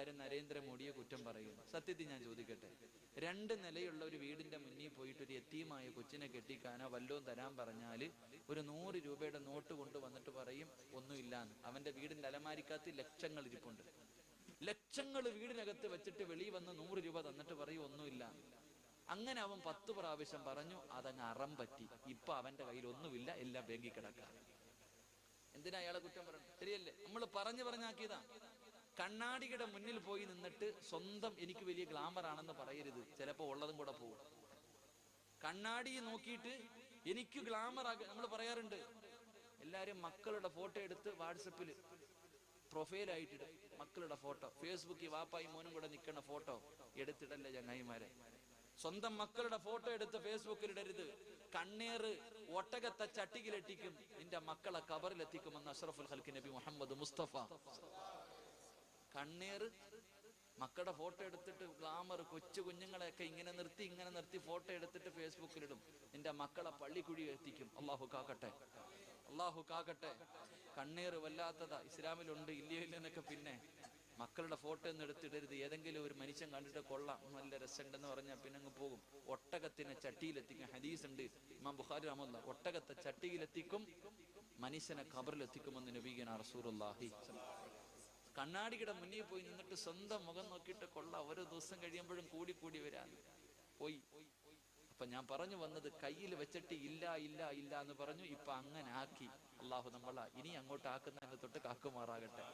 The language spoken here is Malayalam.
എല്ലാവരും നരേന്ദ്രമോദിയെ കുറ്റം പറയുന്നു സത്യത്തിൽ ഞാൻ ചോദിക്കട്ടെ രണ്ട് നിലയുള്ള ഒരു വീടിന്റെ മുന്നിൽ പോയിട്ട് ഒരു എത്തിയുമായ കൊച്ചിനെ കെട്ടിക്കാനോ വല്ലതും തരാൻ പറഞ്ഞാൽ ഒരു നൂറ് രൂപയുടെ നോട്ട് കൊണ്ടുവന്നിട്ട് പറയും ഒന്നുമില്ലാന്ന്. അവന്റെ വീടിന്റെ അലമാരിക്കകത്ത് ലക്ഷങ്ങൾ ഇരിപ്പുണ്ട്. ലക്ഷങ്ങൾ വീടിനകത്ത് വെച്ചിട്ട് വെളിയിൽ വന്ന് നൂറ് രൂപ തന്നിട്ട് പറയും ഒന്നുമില്ല അങ്ങനെ അവൻ പത്ത് പ്രാവശ്യം പറഞ്ഞു അതങ്ങ് അറം പറ്റി. ഇപ്പൊ അവന്റെ കയ്യിൽ ഒന്നുമില്ല എല്ലാം ബാങ്കിൽ കിടക്കാം എന്തിനാ അയാളെ കുറ്റം പറയുന്നത് ശരിയല്ലേ? നമ്മൾ പറഞ്ഞു പറഞ്ഞാക്കിയതാ. കണ്ണാടിയുടെ മുന്നിൽ പോയി നിന്നിട്ട് സ്വന്തം എനിക്ക് വലിയ ഗ്ലാമർ ആണെന്ന് പറയരുത്. ചിലപ്പോൾ ഉള്ളതും കൂടെ പോകും കണ്ണാടി നോക്കിയിട്ട് എനിക്ക് ഗ്ലാമർ ആക നമ്മൾ പറയാറുണ്ട് എല്ലാരും മക്കളുടെ ഫോട്ടോ എടുത്ത് വാട്സപ്പിൽ പ്രൊഫൈലായിട്ടിടും മക്കളുടെ ഫോട്ടോ ഫേസ്ബുക്കിൽ വാപ്പായി മോനും കൂടെ നിൽക്കുന്ന ഫോട്ടോ എടുത്തിടല്ലേ ചങ്ങായിമാരെ? സ്വന്തം മക്കളുടെ ഫോട്ടോ എടുത്ത് ഫേസ്ബുക്കിൽ ഇടരുത്. കണ്ണേറ് ഒട്ടകത്തെ ചട്ടിയിലെത്തിക്കും. നിന്റെ മക്കളെ കബറിലെത്തിക്കുമെന്ന് അഷ്റഫുൽ ഹൽക്ക് നബി മുഹമ്മദ് മുസ്തഫ. കണ്ണീർ മക്കളുടെ ഫോട്ടോ എടുത്തിട്ട് ഗ്ലാമർ കൊച്ചു കുഞ്ഞുങ്ങളെയൊക്കെ ഇങ്ങനെ നിർത്തി ഇങ്ങനെ നിർത്തി ഫോട്ടോ എടുത്തിട്ട് ഫേസ്ബുക്കിലിടും. നിന്റെ മക്കളെ പള്ളിക്കുഴി എത്തിക്കും. അള്ളാഹു കാക്കട്ടെ. അള്ളാഹു കാക്കട്ടെ. കണ്ണീർ വല്ലാത്തതാ. ഇസ്ലാമിലുണ്ട് ഇല്ലയോ ഇല്ലെന്നൊക്കെ പിന്നെ മക്കളുടെ ഫോട്ടോ ഒന്നും എടുത്തിടരുത്. ഏതെങ്കിലും ഒരു മനുഷ്യൻ കണ്ടിട്ട് കൊള്ളാം. നല്ല രസമുണ്ടെന്ന് പറഞ്ഞാൽ പിന്നെ അങ്ങ് പോകും. ഒട്ടകത്തിനെ ചട്ടിയിലെത്തിക്കും. ഹദീസ് ഉണ്ട് ഇമാം ബുഖാരി റഹമുല്ല ഒട്ടകത്തെ ചട്ടിയിലെത്തിക്കും മനുഷ്യനെ ഖബറിലെത്തിക്കുമെന്ന് നബീഗന റസൂറുല്ലാഹി കണ്ണാടിയുടെ മുന്നിൽ പോയി നിന്നിട്ട് സ്വന്തം മുഖം നോക്കിയിട്ട് കൊള്ള ഓരോ ദിവസം കഴിയുമ്പോഴും കൂടി കൂടി വരാൻ പോയി. അപ്പൊ ഞാൻ പറഞ്ഞു വന്നത് കയ്യിൽ വെച്ചിട്ട് ഇല്ല ഇല്ല ഇല്ല എന്ന് പറഞ്ഞു. ഇപ്പൊ അങ്ങനെ ആക്കി. അള്ളാഹു നമ്മളാ ഇനി അങ്ങോട്ട് ആക്കുന്ന തൊട്ട് കാക്കുമാറാകട്ടെ.